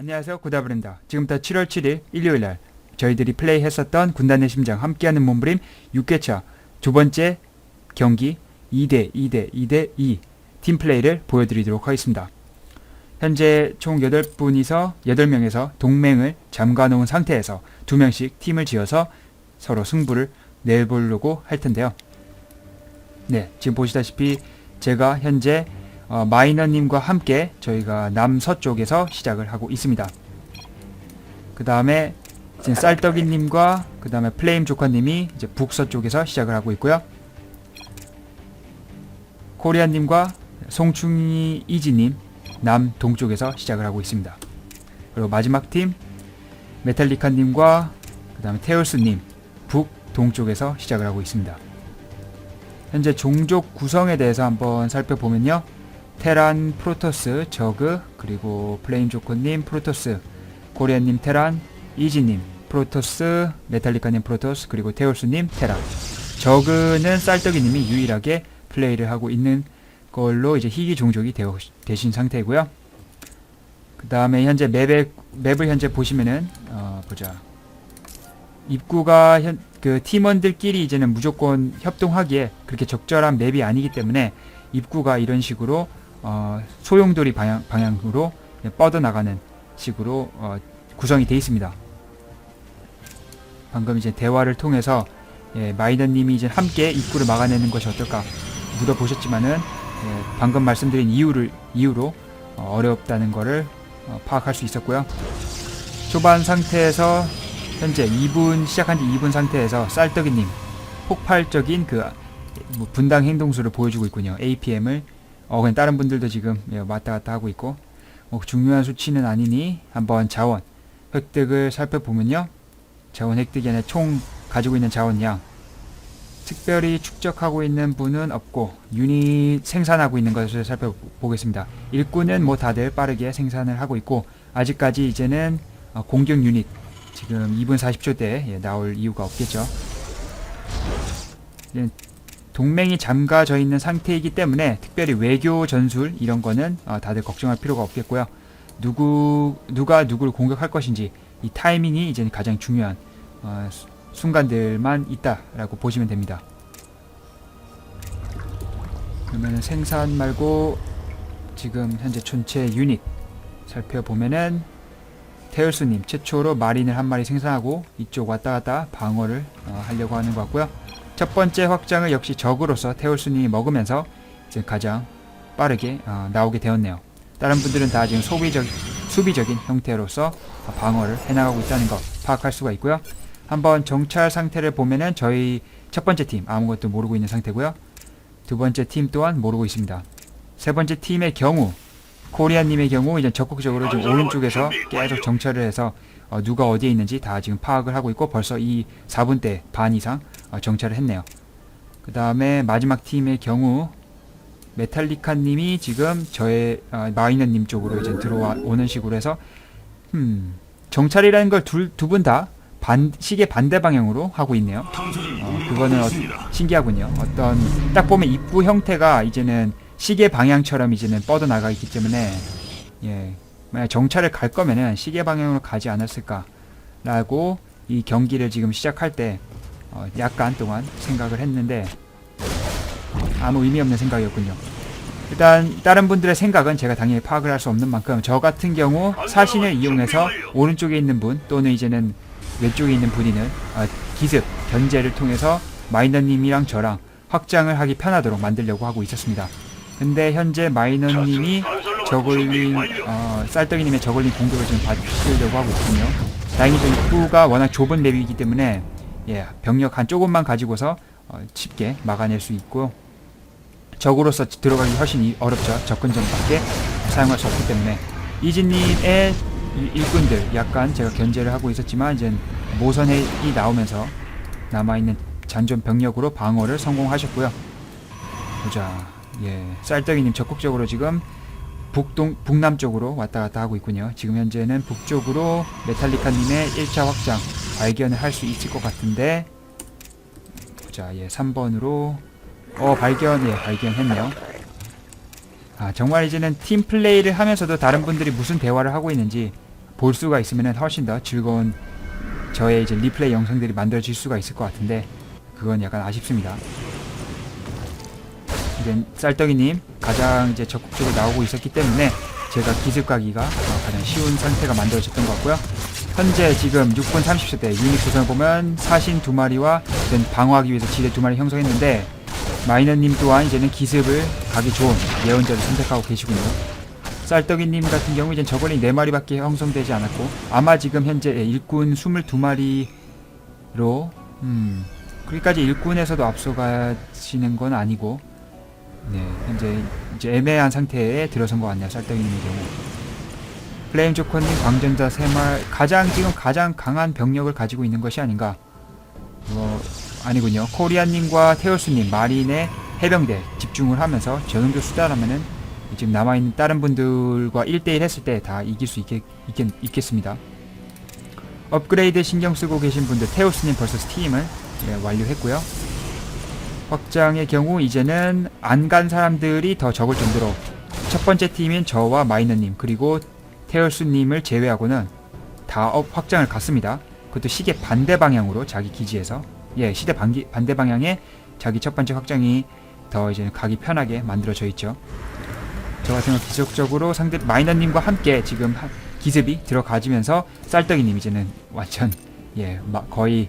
안녕하세요 구다브입니다 지금부터 7월 7일 일요일날 저희들이 플레이했었던 군단의 심장 함께하는 몸부림 6회차 두 번째 경기 2대 2대 2대 2 팀플레이를 보여드리도록 하겠습니다. 현재 총 8분이서 8명에서 동맹을 잠가놓은 상태에서 2명씩 팀을 지어서 서로 승부를 내보려고 할 텐데요. 네, 지금 보시다시피 제가 현재 어, 마이너님과 함께 저희가 남서쪽에서 시작을 하고 있습니다. 그 다음에 지금 쌀떡이님과 그 다음에 플레임 조카님이 이제 북서쪽에서 시작을 하고 있고요. 코리아님과 송충이 이지님 남동쪽에서 시작을 하고 있습니다. 그리고 마지막 팀 메탈리카님과 그 다음에 테오스님 북동쪽에서 시작을 하고 있습니다. 현재 종족 구성에 대해서 한번 살펴보면요. 테란, 프로토스, 저그, 그리고 플레임 조커님, 프로토스, 고리안님, 테란, 이지님, 프로토스, 메탈리카님, 프로토스, 그리고 테올스님, 테란. 저그는 쌀떡이님이 유일하게 플레이를 하고 있는 걸로 이제 희귀 종족이 되어, 되신 상태고요. 그 다음에 현재 맵에, 맵을 현재 보시면은, 어, 보자. 입구가 현, 그 팀원들끼리 이제는 무조건 협동하기에 그렇게 적절한 맵이 아니기 때문에 입구가 이런 식으로 어, 소용돌이 방향, 방향으로 뻗어나가는 식으로 어, 구성이 되어 있습니다. 방금 이제 대화를 통해서 예, 마이너님이 이제 함께 입구를 막아내는 것이 어떨까 물어보셨지만은 예, 방금 말씀드린 이유를 이유로 어, 어렵다는 것을 어, 파악할 수 있었고요. 초반 상태에서 현재 2분 시작한 지 2분 상태에서 쌀떡이님 폭발적인 그뭐 분당 행동수를 보여주고 있군요. APM을 어 그냥 다른 분들도 지금 예, 왔다 갔다 하고 있고 뭐 중요한 수치는 아니니 한번 자원 획득을 살펴보면요. 자원 획득이 아니라 총 가지고 있는 자원량 특별히 축적하고 있는 분은 없고 유닛 생산하고 있는 것을 살펴보겠습니다. 일꾼은 뭐 다들 빠르게 생산을 하고 있고 아직까지 이제는 어, 공격 유닛 지금 2분 40초 때 예, 나올 이유가 없겠죠. 동맹이 잠가져 있는 상태이기 때문에 특별히 외교 전술 이런 거는 어, 다들 걱정할 필요가 없겠고요. 누구 누가 누구를 공격할 것인지 이 타이밍이 이제 가장 중요한 어, 수- 순간들만 있다라고 보시면 됩니다. 그러면 생산 말고 지금 현재 전체 유닛 살펴보면은 테일스님 최초로 마린을 한 마리 생산하고 이쪽 왔다 갔다 방어를 어, 하려고 하는 것 같고요. 첫 번째 확장을 역시 적으로서 테올스님이 먹으면서 이제 가장 빠르게 어, 나오게 되었네요. 다른 분들은 다 지금 소비적, 수비적인 형태로서 방어를 해나가고 있다는 거 파악할 수가 있고요. 한번 정찰 상태를 보면은 저희 첫 번째 팀 아무것도 모르고 있는 상태고요. 두 번째 팀 또한 모르고 있습니다. 세 번째 팀의 경우 코리아님의 경우 이제 적극적으로 지금 오른쪽에서 계속 정찰을 해서 어, 누가 어디에 있는지 다 지금 파악을 하고 있고 벌써 이 4분대 반 이상 어, 정찰을 했네요. 그 다음에 마지막 팀의 경우 메탈리카님이 지금 저의 어, 마이너님 쪽으로 이제 들어와 오는 식으로 해서 음, 정찰이라는 걸 두 분다 반, 시계 반대 방향으로 하고 있네요. 어, 그거는 어, 신기하군요. 어떤 딱 보면 입구 형태가 이제는 시계 방향처럼 이제는 뻗어 나가 있기 때문에 예 만약 정찰을 갈 거면은 시계 방향으로 가지 않았을까라고 이 경기를 지금 시작할 때 어, 약간 동안 생각을 했는데 아무 의미 없는 생각이었군요. 일단 다른 분들의 생각은 제가 당연히 파악을 할 수 없는 만큼 저 같은 경우 사신을 이용해서 오른쪽에 있는 분 또는 이제는 왼쪽에 있는 분이는 어, 기습 견제를 통해서 마이너님이랑 저랑 확장을 하기 편하도록 만들려고 하고 있었습니다. 근데 현재 마이너님이 저글링 어, 쌀떡이님의 저글링 공격을 지금 받으려고 하고 있군요. 다행히도 입구가 워낙 좁은 맵이기 때문에 예, 병력 한 조금만 가지고서 어, 쉽게 막아낼 수 있고 적으로서 들어가기 훨씬 이- 어렵죠. 접근전밖에 사용할 수 없기 때문에 이진님의 일- 일꾼들 약간 제가 견제를 하고 있었지만 이제 모선이 나오면서 남아있는 잔존 병력으로 방어를 성공하셨고요. 보자. 예. 쌀떡이님 적극적으로 지금 북동, 북남쪽으로 왔다 갔다 하고 있군요. 지금 현재는 북쪽으로 메탈리카님의 1차 확장 발견을 할 수 있을 것 같은데, 보자. 예. 3번으로, 어, 발견, 예, 발견했네요. 아, 정말 이제는 팀 플레이를 하면서도 다른 분들이 무슨 대화를 하고 있는지 볼 수가 있으면 훨씬 더 즐거운 저의 이제 리플레이 영상들이 만들어질 수가 있을 것 같은데 그건 약간 아쉽습니다. 이제 쌀떡이님 가장 이제 적극적으로 나오고 있었기 때문에 제가 기습 가기가 어, 가장 쉬운 상태가 만들어졌던 것 같고요. 현재 지금 6분 30초 때 유닛 구성을 보면 사신 두 마리와 방어하기 위해서 지뢰 두 마리 형성했는데 마이너님 또한 이제는 기습을 가기 좋은 예언자를 선택하고 계시군요. 쌀떡이님 같은 경우 이제 저걸린 4마리밖에 형성되지 않았고 아마 지금 현재 일꾼 22마리로 음 거기까지 일꾼에서도 앞서가시는 건 아니고 네 현재 이제 애매한 상태에 들어선 것 같네요 쌀떡이님의 경우 플레임 조커님 광전자 3말 가장 지금 가장 강한 병력을 가지고 있는 것이 아닌가 뭐 아니군요 코리아님과 테오스님 마린의 해병대 집중을 하면서 저 정도 수다라면은 지금 남아있는 다른 분들과 1대1 했을 때 다 이길 수 있겠, 있겠, 있겠습니다. 업그레이드 신경 쓰고 계신 분들 테오스님 벌써 스팀을 예, 완료했고요. 확장의 경우 이제는 안 간 사람들이 더 적을 정도로 첫 번째 팀인 저와 마이너님 그리고 테오스님을 제외하고는 다 업 확장을 갔습니다. 그것도 시계 반대 방향으로 자기 기지에서 예 시대 반기, 반대 방향에 자기 첫 번째 확장이 더 이제 가기 편하게 만들어져 있죠. 저 같은 경우 기적적으로 상대 마이너님과 함께 지금 하- 기습이 들어가지면서 쌀떡이님 이제는 완전 예 마- 거의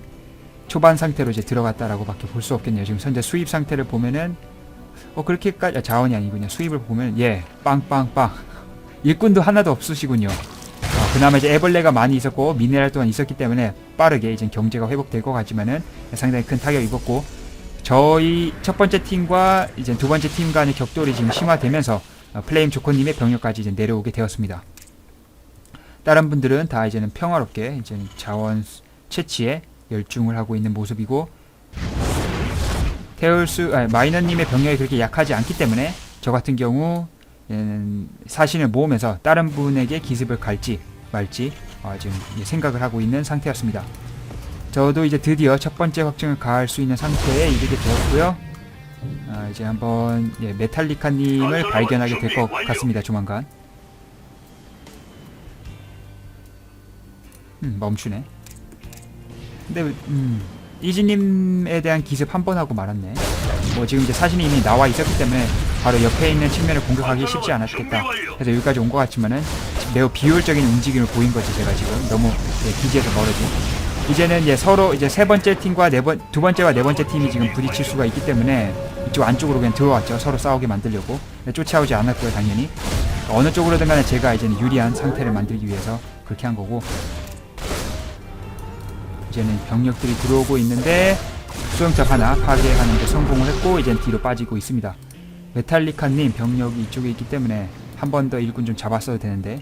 초반 상태로 이제 들어갔다라고밖에 볼 수 없겠네요. 지금 현재 수입 상태를 보면은 어 그렇게까지 아, 자원이 아니군요. 수입을 보면 예 빵빵빵 일꾼도 하나도 없으시군요. 어, 그나마 이제 애벌레가 많이 있었고 미네랄 또한 있었기 때문에 빠르게 이제 경제가 회복될 것 같지만은 상당히 큰 타격 입었고 저희 첫 번째 팀과 이제 두 번째 팀 간의 격돌이 지금 심화되면서 어, 플레임 조커님의 병력까지 이제 내려오게 되었습니다. 다른 분들은 다 이제는 평화롭게 이제 자원 채취에 열중을 하고 있는 모습이고 테울스 마이너님의 병력이 그렇게 약하지 않기 때문에 저 같은 경우 음, 사신을 모으면서 다른 분에게 기습을 갈지 말지 어, 지금 생각을 하고 있는 상태였습니다. 저도 이제 드디어 첫 번째 확증을 가할 수 있는 상태에 이르게 되었고요. 아, 이제 한번 예, 메탈리카님을 발견하게 될 것 같습니다. 조만간. 음, 멈추네. 근데 음, 이지님에 대한 기습 한 번 하고 말았네. 뭐 지금 이제 사진이 이미 나와 있었기 때문에 바로 옆에 있는 측면을 공격하기 쉽지 않았겠다. 그래서 여기까지 온 것 같지만은 매우 비효율적인 움직임을 보인 거지 제가 지금 너무 예, 기지에서 멀어진. 이제는 이제 서로 이제 세 번째 팀과 네번두 번째와 네 번째 팀이 지금 부딪힐 수가 있기 때문에 이쪽 안쪽으로 그냥 들어왔죠. 서로 싸우게 만들려고 쫓아오지 않았고요, 당연히. 어느 쪽으로든 간에 제가 이제는 유리한 상태를 만들기 위해서 그렇게 한 거고 이제는 병력들이 들어오고 있는데 수영탑 하나 파괴하는 데 성공을 했고 이젠 뒤로 빠지고 있습니다. 메탈리카님 병력이 이쪽에 있기 때문에 한 번 더 일꾼 좀 잡았어야 되는데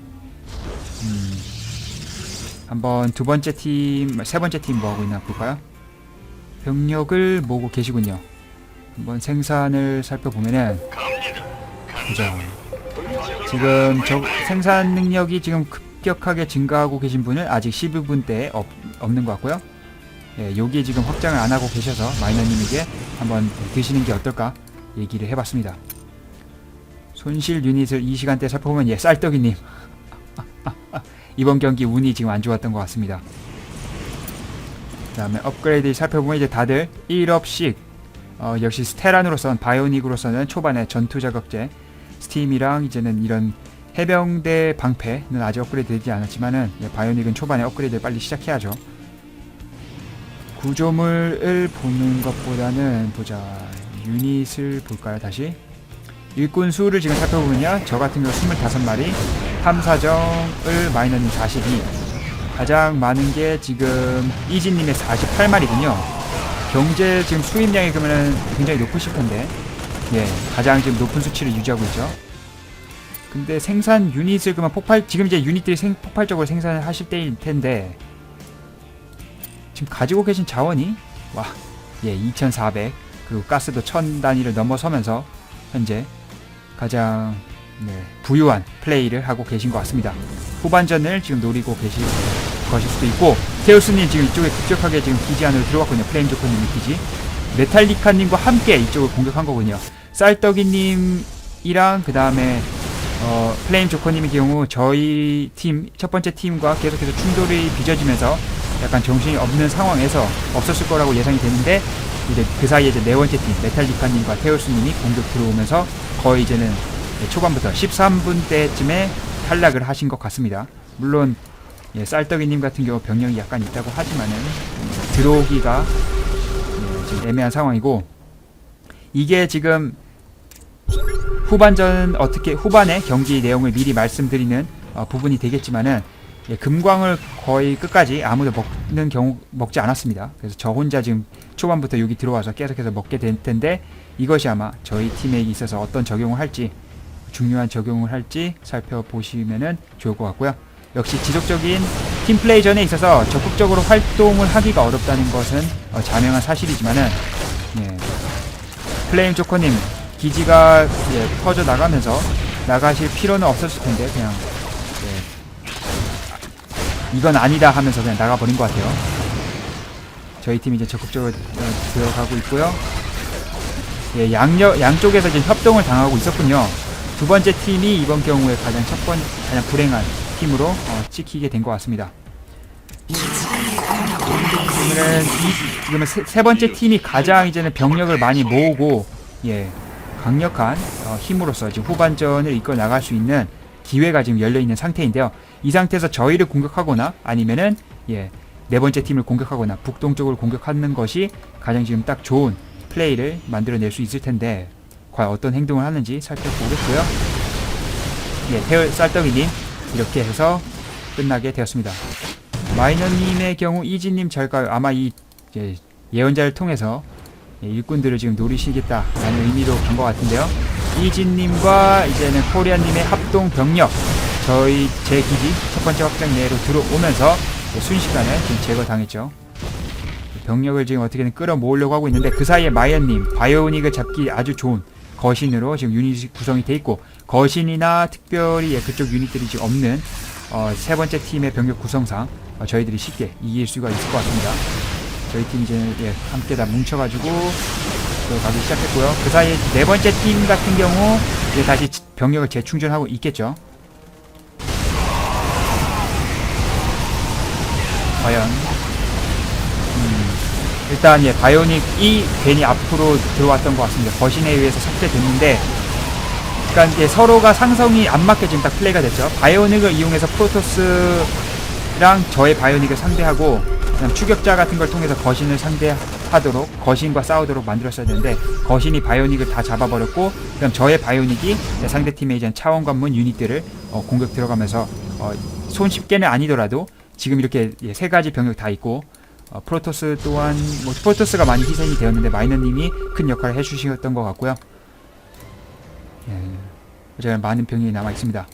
음, 한번 두 번째 팀, 세 번째 팀 뭐 하고 있나 볼까요? 병력을 모으고 계시군요. 한번 생산을 살펴보면은 보자. 지금 저 생산 능력이 지금 급격하게 증가하고 계신 분은 아직 12분 대에 없, 없는 것 같고요. 예, 여기 지금 확장을 안 하고 계셔서 마이너님에게 한번 드시는 게 어떨까 얘기를 해봤습니다. 손실 유닛을 이 시간대 살펴보면 예, 쌀떡이님 이번 경기 운이 지금 안 좋았던 것 같습니다. 그 다음에 업그레이드 살펴보면 이제 다들 1업씩 어, 역시 스테란으로선 바이오닉으로서는 초반에 전투 자극제 스팀이랑 이제는 이런 해병대 방패는 아직 업그레이드 되지 않았지만은 예, 바이오닉은 초반에 업그레이드를 빨리 시작해야죠. 구조물을 보는 것보다는 보자. 유닛을 볼까요 다시? 일꾼 수를 지금 살펴보면요. 저 같은 경우 25마리 탐사정을 마이너님 42 가장 많은 게 지금 이진님의 48마리군요. 경제 지금 수입량이 그러면은 굉장히 높으실 텐데 예 가장 지금 높은 수치를 유지하고 있죠. 근데 생산 유닛을 그만 폭발 지금 이제 유닛들이 생, 폭발적으로 생산을 하실 때일 텐데 지금 가지고 계신 자원이 와, 예, 2,400 그리고 가스도 1,000 단위를 넘어서면서 현재 가장 네, 부유한 플레이를 하고 계신 것 같습니다. 후반전을 지금 노리고 계실 것일 수도 있고 테우스님 지금 이쪽에 급격하게 지금 기지 안으로 들어갔군요. 플레임 조커님의 기지 메탈리카님과 함께 이쪽을 공격한 거군요. 쌀떡이님이랑 그 다음에 어, 플레임 조커님의 경우 저희 팀 첫 번째 팀과 계속해서 충돌이 빚어지면서 약간 정신이 없는 상황에서 없었을 거라고 예상이 되는데 이제 그 사이에 이제 네 번째 팀 메탈리카님과 테오스님이 공격 들어오면서 거의 이제는 초반부터 13분 때쯤에 탈락을 하신 것 같습니다. 물론 예, 쌀떡이님 같은 경우 병력이 약간 있다고 하지만은 음, 들어오기가 예, 지금 애매한 상황이고 이게 지금 후반전 어떻게 후반의 경기 내용을 미리 말씀드리는 어, 부분이 되겠지만은 예, 금광을 거의 끝까지 아무도 먹는 경우 먹지 않았습니다. 그래서 저 혼자 지금 초반부터 여기 들어와서 계속해서 먹게 될 텐데 이것이 아마 저희 팀에 있어서 어떤 적용을 할지 중요한 적용을 할지 살펴보시면은 좋을 것 같고요. 역시 지속적인 팀 플레이 전에 있어서 적극적으로 활동을 하기가 어렵다는 것은 어, 자명한 사실이지만은 예, 플레임 조커님 기지가 예, 퍼져 나가면서 나가실 필요는 없었을 텐데 그냥 예, 이건 아니다 하면서 그냥 나가버린 것 같아요. 저희 팀이 이제 적극적으로 어, 들어가고 있고요. 예, 양력 양쪽에서 지금 협동을 당하고 있었군요. 두 번째 팀이 이번 경우에 가장 첫 번, 가장 불행한 팀으로 어, 찍히게 된 것 같습니다. 그러면은 이, 지금은 세, 세 번째 팀이 가장 이제는 병력을 많이 모으고 예 강력한 어, 힘으로서 지금 후반전을 이끌어 나갈 수 있는 기회가 지금 열려 있는 상태인데요. 이 상태에서 저희를 공격하거나 아니면은 예 네 번째 팀을 공격하거나 북동쪽을 공격하는 것이 가장 지금 딱 좋은 플레이를 만들어낼 수 있을 텐데 과연 어떤 행동을 하는지 살펴보겠고요. 예, 태울 쌀떡이님 이렇게 해서 끝나게 되었습니다. 마이너님의 경우 이지님 잘까요? 아마 이 이제 예언자를 통해서 예, 일꾼들을 지금 노리시겠다라는 의미로 간 것 같은데요. 이진님과 이제는 코리아님의 합동 병력 저희 제 기지 첫 번째 확장 내로 들어오면서 이제 순식간에 지금 제거당했죠. 병력을 지금 어떻게든 끌어모으려고 하고 있는데 그 사이에 마이언님 바이오닉을 잡기 아주 좋은 거신으로 지금 유닛이 구성이 돼 있고 거신이나 특별히 예, 그쪽 유닛들이 지금 없는 어, 세 번째 팀의 병력 구성상 어, 저희들이 쉽게 이길 수가 있을 것 같습니다. 저희 팀 이제 예, 함께 다 뭉쳐가지고 들어가기 시작했고요. 그 사이에 네 번째 팀 같은 경우 이제 다시 병력을 재충전하고 있겠죠. 과연 음, 일단 예 바이오닉이 괜히 앞으로 들어왔던 것 같습니다. 거신에 의해서 삭제됐는데 그러니까 예, 서로가 상성이 안 맞게 지금 딱 플레이가 됐죠. 바이오닉을 이용해서 프로토스랑 저의 바이오닉을 상대하고 그냥 추격자 같은 걸 통해서 거신을 상대하도록 거신과 싸우도록 만들었어야 되는데 거신이 바이오닉을 다 잡아버렸고 그럼 저의 바이오닉이 상대 팀의 이제 차원 관문 유닛들을 어, 공격 들어가면서 어, 손쉽게는 아니더라도 지금 이렇게 예, 세 가지 병력 다 있고 어, 프로토스 또한 뭐 프로토스가 많이 희생이 되었는데 마이너님이 큰 역할을 해주셨던 것 같고요. 예, 제가 많은 병력이 남아 있습니다.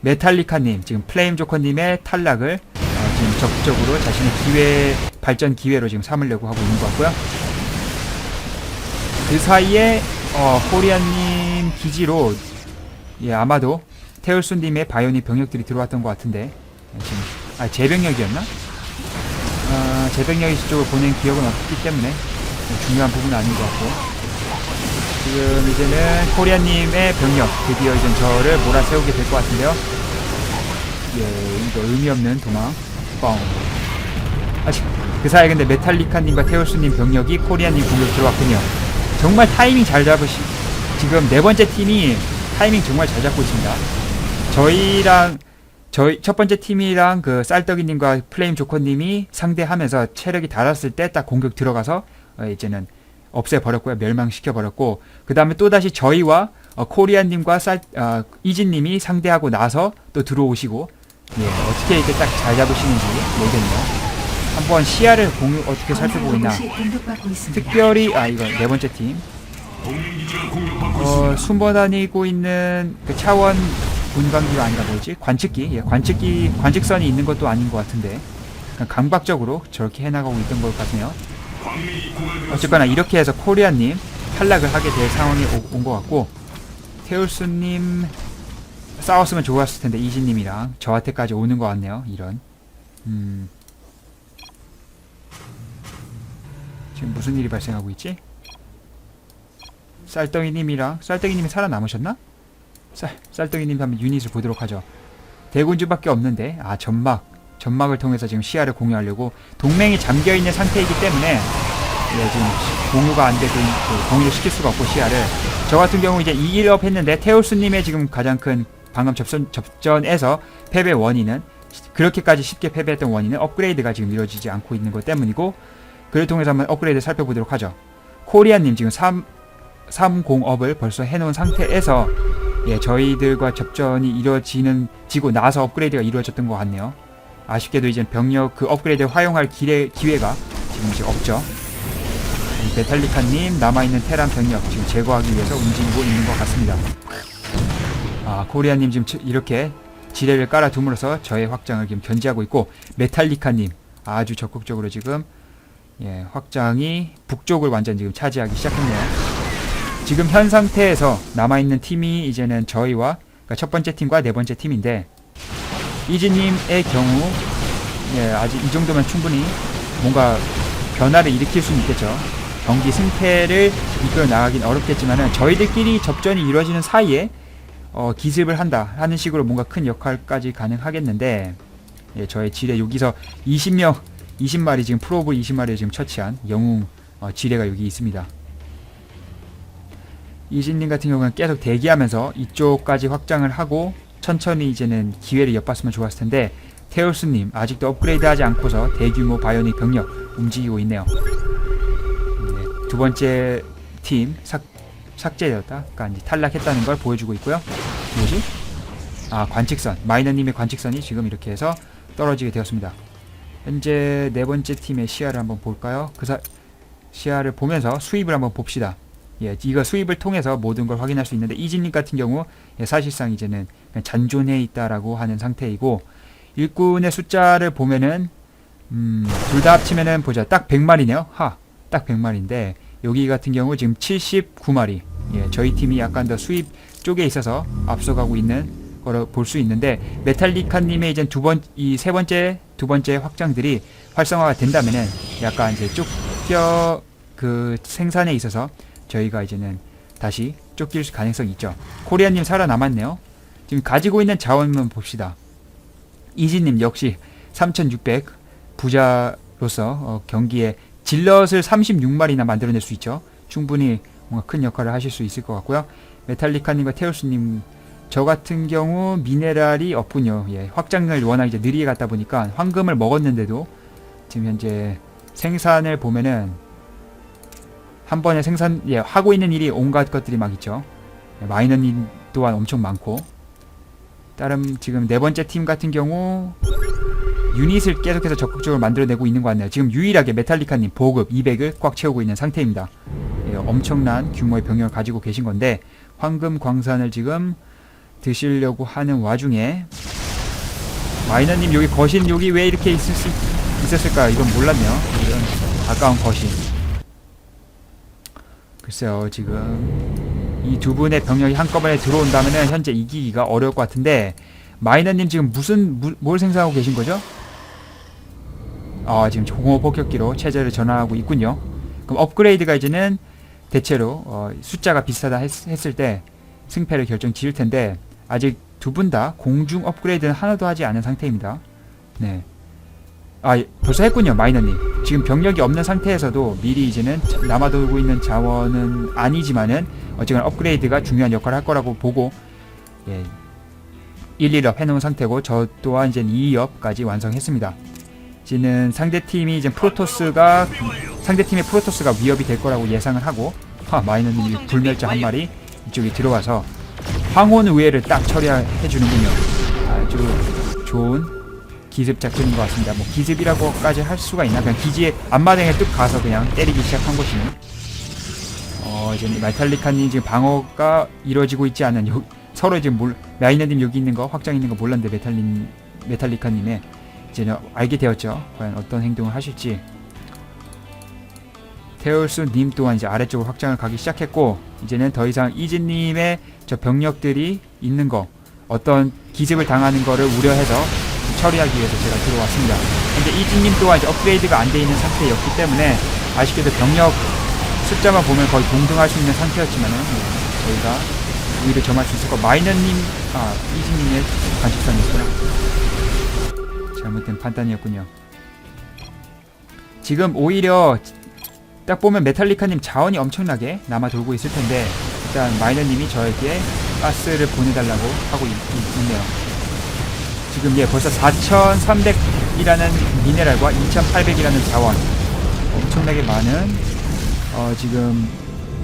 메탈리카님 지금 플레임 조커님의 탈락을 어, 지금 적극적으로 자신의 기회 발전 기회로 지금 삼으려고 하고 있는 것 같고요. 그 사이에 어, 호리아님 기지로 예 아마도 테울순님의 바이오닉 병력들이 들어왔던 것 같은데 예, 지금 아 제병력이었나? 아, 제병력이 이쪽을 보낸 기억은 없기 때문에 중요한 부분은 아닌 것 같고. 지금 이제는 코리아님의 병력 드디어 이제 저를 몰아세우게 될 것 같은데요. 예 이거 의미 없는 도망. 뻥. 아직 그 사이에 근데 메탈리카님과 테오스님 병력이 코리아님 공격 들어왔군요. 정말 타이밍 잘 잡으시 지금 네 번째 팀이 타이밍 정말 잘 잡고 있습니다. 저희랑 저희 첫 번째 팀이랑 그 쌀떡이님과 플레임 조커님이 상대하면서 체력이 닳았을 때 딱 공격 들어가서 어, 이제는 없애버렸고요 멸망시켜버렸고 그 다음에 또 다시 저희와 어, 코리아님과 쌀 어, 이진님이 상대하고 나서 또 들어오시고 예, 어떻게 이렇게 딱 잘 잡으시는지 모르겠네요. 한번 시야를 공유 어떻게 살펴보고 있나. 특별히 아 이거 네 번째 팀. 어, 숨어 다니고 있는 그 차원 분광기가 아니라 뭐지? 관측기. 예, 관측기 관측선이 있는 것도 아닌 것 같은데. 그냥 강박적으로 저렇게 해나가고 있던 것 같네요. 어쨌거나 이렇게 해서 코리아님 탈락을 하게 될 상황이 온 것 같고 테울스님 싸웠으면 좋았을 텐데 이진님이랑 저한테까지 오는 것 같네요. 이런. 음. 지금 무슨 일이 발생하고 있지? 쌀떡이님이랑 쌀떡이님이 살아남으셨나? 쌀, 쌀떡이님 한번 유닛을 보도록 하죠. 대군주밖에 없는데 아 점막 점막을 통해서 지금 시야를 공유하려고 동맹이 잠겨 있는 상태이기 때문에 예, 지금 공유가 안 되고 그 공유를 시킬 수가 없고 시야를 저 같은 경우 이제 2일업 했는데 테오스님의 지금 가장 큰 방금 접선, 접전에서 패배 원인은 그렇게까지 쉽게 패배했던 원인은 업그레이드가 지금 이루어지지 않고 있는 것 때문이고 그를 통해서 한번 업그레이드 살펴보도록 하죠. 코리아님 지금 3 30업을 벌써 해놓은 상태에서 예, 저희들과 접전이 이루어지는 지고 나서 업그레이드가 이루어졌던 것 같네요. 아쉽게도 이제 병력 그 업그레이드 활용할 기회, 기회가 지금 이제 없죠. 이 메탈리카님 남아있는 테란 병력 지금 제거하기 위해서 움직이고 있는 것 같습니다. 아 코리아님 지금 저- 이렇게 지뢰를 깔아둠으로써 저의 확장을 지금 견제하고 있고 메탈리카님 아주 적극적으로 지금 예, 확장이 북쪽을 완전 지금 차지하기 시작했네요. 지금 현 상태에서 남아있는 팀이 이제는 저희와 그러니까 첫 번째 팀과 네 번째 팀인데 이지님의 경우 예, 아직 이 정도면 충분히 뭔가 변화를 일으킬 수는 있겠죠. 경기 승패를 이끌어 나가긴 어렵겠지만은 저희들끼리 접전이 이루어지는 사이에 어, 기습을 한다 하는 식으로 뭔가 큰 역할까지 가능하겠는데 예, 저의 지뢰 여기서 20명 20마리 지금 프로브 20마리를 지금 처치한 영웅 어, 지뢰가 여기 있습니다. 이진님 같은 경우는 계속 대기하면서 이쪽까지 확장을 하고 천천히 이제는 기회를 엿봤으면 좋았을 텐데 테오스님 아직도 업그레이드하지 않고서 대규모 바이오닉 병력 움직이고 있네요. 네, 두 번째 팀 삭, 삭제되었다, 그러니까 이제 탈락했다는 걸 보여주고 있고요. 뭐지? 아 관측선 마이너님의 관측선이 지금 이렇게 해서 떨어지게 되었습니다. 현재 네 번째 팀의 시야를 한번 볼까요? 그 사, 시야를 보면서 수입을 한번 봅시다. 예, 이거 수입을 통해서 모든 걸 확인할 수 있는데 이진님 같은 경우 예, 사실상 이제는 잔존해 있다라고 하는 상태이고 일꾼의 숫자를 보면은 음, 둘 다 합치면은 보자 딱 100마리네요. 하, 딱 100마리인데 여기 같은 경우 지금 79마리. 예, 저희 팀이 약간 더 수입 쪽에 있어서 앞서가고 있는 거로 볼 수 있는데 메탈리카님의 이제 두 번, 이 세 번째, 두 번째 확장들이 활성화가 된다면은 약간 이제 쫓겨 그 생산에 있어서 저희가 이제는 다시 쫓길 가능성이 있죠. 코리아님 살아남았네요. 지금 가지고 있는 자원만 봅시다. 이지님 역시 3600 부자로서 어, 경기에 질럿을 36마리나 만들어낼 수 있죠. 충분히 뭔가 큰 역할을 하실 수 있을 것 같고요. 메탈리카님과 테오스님 저 같은 경우 미네랄이 없군요. 예, 확장을 워낙 이제 느리게 갔다 보니까 황금을 먹었는데도 지금 현재 생산을 보면은 한 번에 생산 예 하고 있는 일이 온갖 것들이 막 있죠. 예, 마이너님 또한 엄청 많고 다른 지금 네 번째 팀 같은 경우 유닛을 계속해서 적극적으로 만들어내고 있는 것 같네요. 지금 유일하게 메탈리카님 보급 200을 꽉 채우고 있는 상태입니다. 예, 엄청난 규모의 병력을 가지고 계신 건데 황금 광산을 지금 드시려고 하는 와중에 마이너님 여기 거신 여기 왜 이렇게 있을 수 있었을까 이건 몰랐네요. 이런 아까운 거신. 글쎄요 지금 이 두 분의 병력이 한꺼번에 들어온다면은 현재 이기기가 어려울 것 같은데 마이너님 지금 무슨 무, 뭘 생산하고 계신 거죠? 아 지금 공호 폭격기로 체제를 전환하고 있군요. 그럼 업그레이드가 이제는 대체로 어, 숫자가 비슷하다 했, 했을 때 승패를 결정 지을 텐데 아직 두 분 다 공중 업그레이드는 하나도 하지 않은 상태입니다. 네. 아 예, 벌써 했군요 마이너님. 지금 병력이 없는 상태에서도 미리 이제는 자- 남아돌고 있는 자원은 아니지만은 어쨌거나 업그레이드가 중요한 역할을 할 거라고 보고 예, 1, 2업 해놓은 상태고 저 또한 이제 2업까지 완성했습니다. 이제는 상대팀이 이제 프로토스가 상대팀의 프로토스가 위협이 될 거라고 예상을 하고 하 마이너님이 불멸자 한 마리 이쪽에 들어와서 황혼 우회를 딱 처리해 주는군요. 아주 좋은 기습 작전인 것 같습니다. 뭐 기습이라고까지 할 수가 있나? 그냥 기지의 앞마당에 뚝 가서 그냥 때리기 시작한 것이. 어 이제 메탈리카님 지금 방어가 이루어지고 있지 않은 요, 서로 지금 몰 마이너님 여기 있는 거 확장 있는 거 몰랐는데 메탈린 메탈리카님의 이제는 알게 되었죠. 과연 어떤 행동을 하실지. 테올스 님 또한 이제 아래쪽으로 확장을 가기 시작했고 이제는 더 이상 이진님의 저 병력들이 있는 거 어떤 기습을 당하는 거를 우려해서 처리하기 위해서 제가 들어왔습니다. 근데 이진님 또한 이제 업그레이드가 안 돼 있는 상태였기 때문에 아쉽게도 병력 숫자만 보면 거의 동등할 수 있는 상태였지만은 뭐 저희가 오히려 점할 수거 마이너님 아 이진님의 관측선이었구나. 잘못된 판단이었군요. 지금 오히려 딱 보면 메탈리카님 자원이 엄청나게 남아 돌고 있을 텐데 일단 마이너님이 저에게 가스를 보내달라고 하고 있, 있- 있네요 지금 예 벌써 4,300이라는 미네랄과 2,800이라는 자원 엄청나게 많은 어, 지금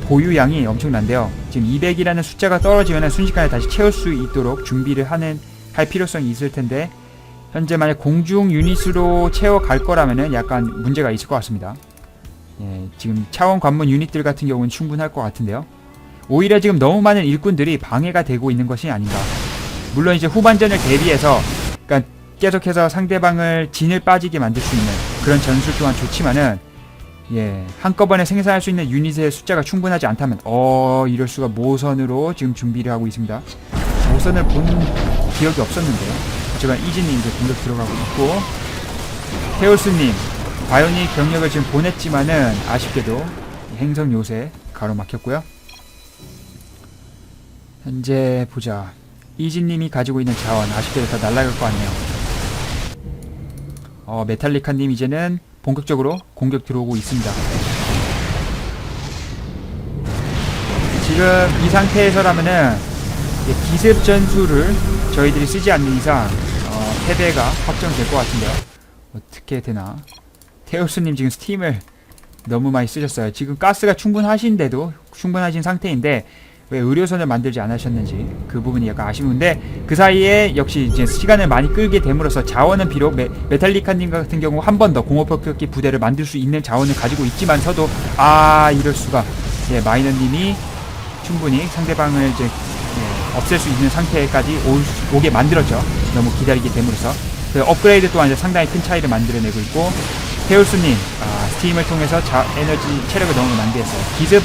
보유량이 엄청난데요. 지금 200이라는 숫자가 떨어지면 순식간에 다시 채울 수 있도록 준비를 하는 할 필요성이 있을 텐데 현재 만약 공중 유닛으로 채워 갈 거라면은 약간 문제가 있을 것 같습니다. 예, 지금 차원 관문 유닛들 같은 경우는 충분할 것 같은데요. 오히려 지금 너무 많은 일꾼들이 방해가 되고 있는 것이 아닌가. 물론 이제 후반전을 대비해서 그러니까 계속해서 상대방을 진을 빠지게 만들 수 있는 그런 전술 또한 좋지만은 예 한꺼번에 생산할 수 있는 유닛의 숫자가 충분하지 않다면 어 이럴 수가 모선으로 지금 준비를 하고 있습니다. 모선을 본 기억이 없었는데요. 하지만 이진님 이제 공격 들어가고 있고 테오스님 바이오닉 병력을 지금 보냈지만은 아쉽게도 행성 요새 가로막혔고요. 현재 보자. 이진님이 가지고 있는 자원 아쉽게도 다 날아갈 것 같네요. 어, 메탈리카님 이제는 본격적으로 공격 들어오고 있습니다. 지금 이 상태에서라면은 기습 전술을 저희들이 쓰지 않는 이상 어, 패배가 확정될 것 같은데요. 어떻게 되나? 테오스님 지금 스팀을 너무 많이 쓰셨어요. 지금 가스가 충분하신데도 충분하신 상태인데 왜 의료선을 만들지 않으셨는지 그 부분이 약간 아쉬운데 그 사이에 역시 이제 시간을 많이 끌게 됨으로써 자원은 비록 메, 메탈리카님 같은 경우 한 번 더 공업폭격기 부대를 만들 수 있는 자원을 가지고 있지만서도 아 이럴 수가 예, 마이너님이 충분히 상대방을 이제 예, 없앨 수 있는 상태까지 올 수- 오게 만들었죠. 너무 기다리게 됨으로써 그 업그레이드 또한 이제 상당히 큰 차이를 만들어내고 있고 테우스님 아, 스팀을 통해서 자, 에너지 체력을 너무 낭비했어요. 기습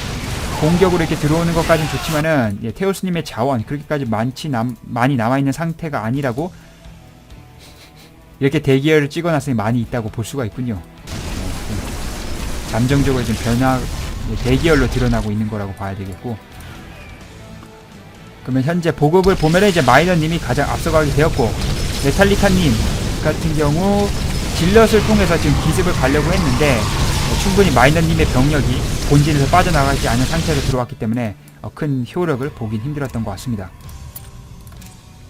공격으로 이렇게 들어오는 것까지는 좋지만은 예, 테오스님의 자원 그렇게까지 많지 남, 많이 남아 있는 상태가 아니라고 이렇게 대기열을 찍어놨으니 많이 있다고 볼 수가 있군요. 잠정적으로 좀 변화 예, 대기열로 드러나고 있는 거라고 봐야 되겠고. 그러면 현재 보급을 보면은 이제 마이너님이 가장 앞서가게 되었고 메탈리카님 같은 경우 질럿을 통해서 지금 기습을 가려고 했는데 어, 충분히 마이너님의 병력이 본진에서 빠져나가지 않은 상태로 들어왔기 때문에 어, 큰 효력을 보긴 힘들었던 것 같습니다.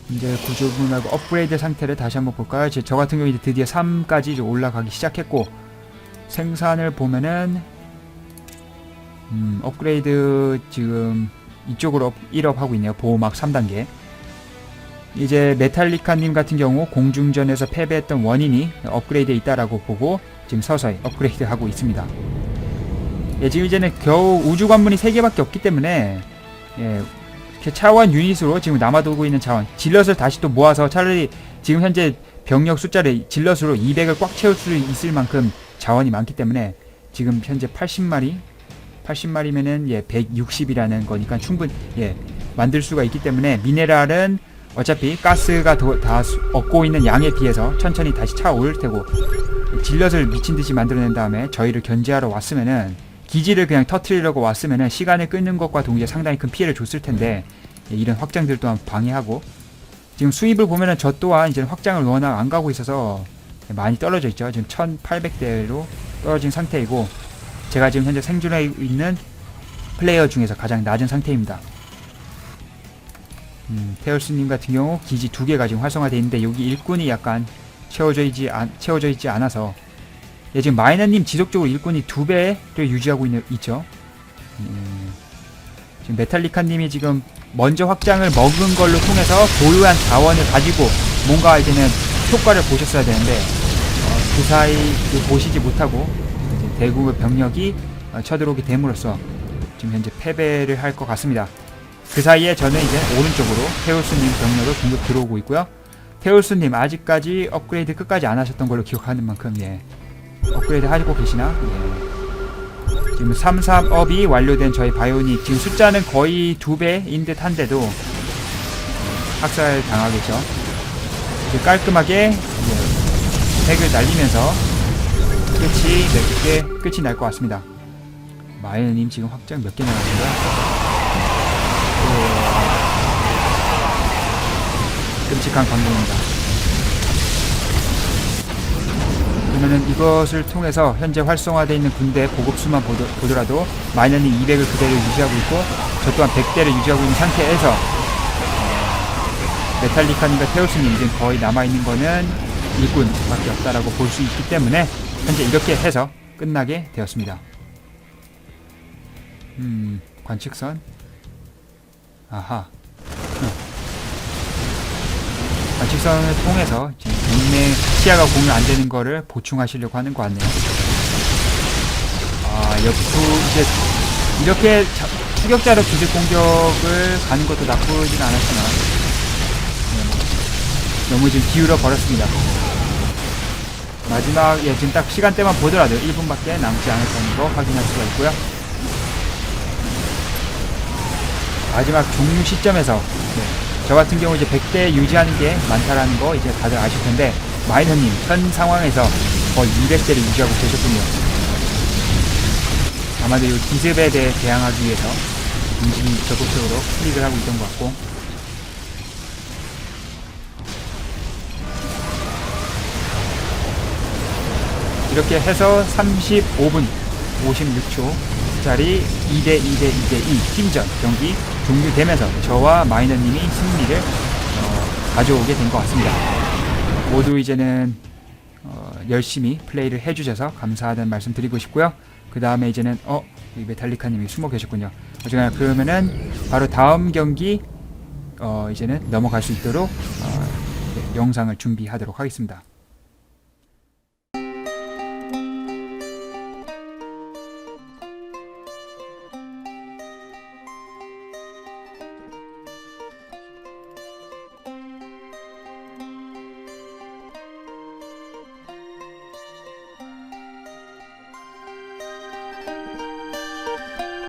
이제 구조분하고 업그레이드 상태를 다시 한번 볼까요? 제, 저 같은 경우 이제 드디어 3까지 이제 올라가기 시작했고 생산을 보면은 음, 업그레이드 지금 이쪽으로 업, 1업 하고 있네요. 보호막 3단계. 이제 메탈리카님 같은 경우 공중전에서 패배했던 원인이 업그레이드에 있다라고 보고 지금 서서히 업그레이드 하고 있습니다. 예, 지금 이제는 겨우 우주 관문이 3개밖에 없기 때문에 예, 차원 유닛으로 지금 남아두고 있는 자원 질럿을 다시 또 모아서 차라리 지금 현재 병력 숫자를 질럿으로 200을 꽉 채울 수 있을 만큼 자원이 많기 때문에 지금 현재 80마리 80마리면은 예 160이라는 거니까 충분 예 만들 수가 있기 때문에 미네랄은 어차피 가스가 도, 다 수- 얻고 있는 양에 비해서 천천히 다시 차오를 테고 질럿을 미친 듯이 만들어낸 다음에 저희를 견제하러 왔으면은 기지를 그냥 터트리려고 왔으면은 시간을 끊는 것과 동시에 상당히 큰 피해를 줬을 텐데 예, 이런 확장들 또한 방해하고 지금 수입을 보면은 저 또한 이제 확장을 워낙 안 가고 있어서 많이 떨어져 있죠. 지금 1800대로 떨어진 상태이고 제가 지금 현재 생존해 있는 플레이어 중에서 가장 낮은 상태입니다. 음, 테올스님 같은 경우 기지 두 개가 지금 활성화되어 있는데 여기 일꾼이 약간 채워져 있지, 않, 채워져 있지 않아서 예, 지금 마이너님 지속적으로 일꾼이 두 배를 유지하고 있는, 있죠. 음, 지금 메탈리카님이 지금 먼저 확장을 먹은 걸로 통해서 보유한 자원을 가지고 뭔가 이제는 효과를 보셨어야 되는데 어, 그 사이 그 보시지 못하고 대국의 병력이 어, 쳐들어오게 됨으로써 지금 현재 패배를 할 것 같습니다. 그 사이에 저는 이제 오른쪽으로 테오스님 병력을 공격 들어오고 있고요. 테오스님 아직까지 업그레이드 끝까지 안 하셨던 걸로 기억하는 만큼 예 업그레이드 하고 계시나? 예. 지금 33업이 완료된 저희 바이오닉 지금 숫자는 거의 두 배인 듯 한데도 예, 학살 당하겠죠. 이제 깔끔하게 예, 핵을 날리면서 끝이 몇 개 끝이 날 것 같습니다. 마이너님 지금 확장 몇 개? 예, 끔찍한 광경입니다. 그러면은 이것을 통해서 현재 활성화되어 있는 군대 보급수만 보더, 보더라도 마이너님 200을 그대로 유지하고 있고 저 또한 100대를 유지하고 있는 상태에서 어, 메탈리카님과 테오스님 이제 거의 남아있는 거는 일꾼밖에 없다라고 볼 수 있기 때문에 현재 이렇게 해서 끝나게 되었습니다. 음, 관측선. 아하. 관측선을 통해서 지금 동맹 시야가 공유 안 되는 거를 보충하시려고 하는 것 같네요. 아, 옆으로 이제 이렇게 자- 추격자로 기습 공격을 가는 것도 나쁘진 않았지만 네, 뭐 너무 지금 기울어 버렸습니다. 마지막 예 지금 딱 시간대만 보더라도 1분밖에 남지 않았다는 거 확인할 수가 있고요. 마지막 종료 시점에서 네, 저 같은 경우 이제 100대 유지하는 게 많다라는 거 이제 다들 아실 텐데 마이너님 현 상황에서 거의 200대를 유지하고 계셨군요. 아마도 이 기습에 대해 대항하기 위해서 굉장히 적극적으로 클릭을 하고 있던 것 같고 이렇게 해서 35분 56초 짜리 2대 2대 2대 2 팀전 경기 종료되면서 저와 마이너님이 승리를 어, 가져오게 된 것 같습니다. 모두 이제는 어, 열심히 플레이를 해주셔서 감사하다는 말씀 드리고 싶고요. 그 다음에 이제는 어, 이 메탈리카님이 숨어 계셨군요. 어쨌거나 그러면은 바로 다음 경기 어, 이제는 넘어갈 수 있도록 어, 네, 영상을 준비하도록 하겠습니다.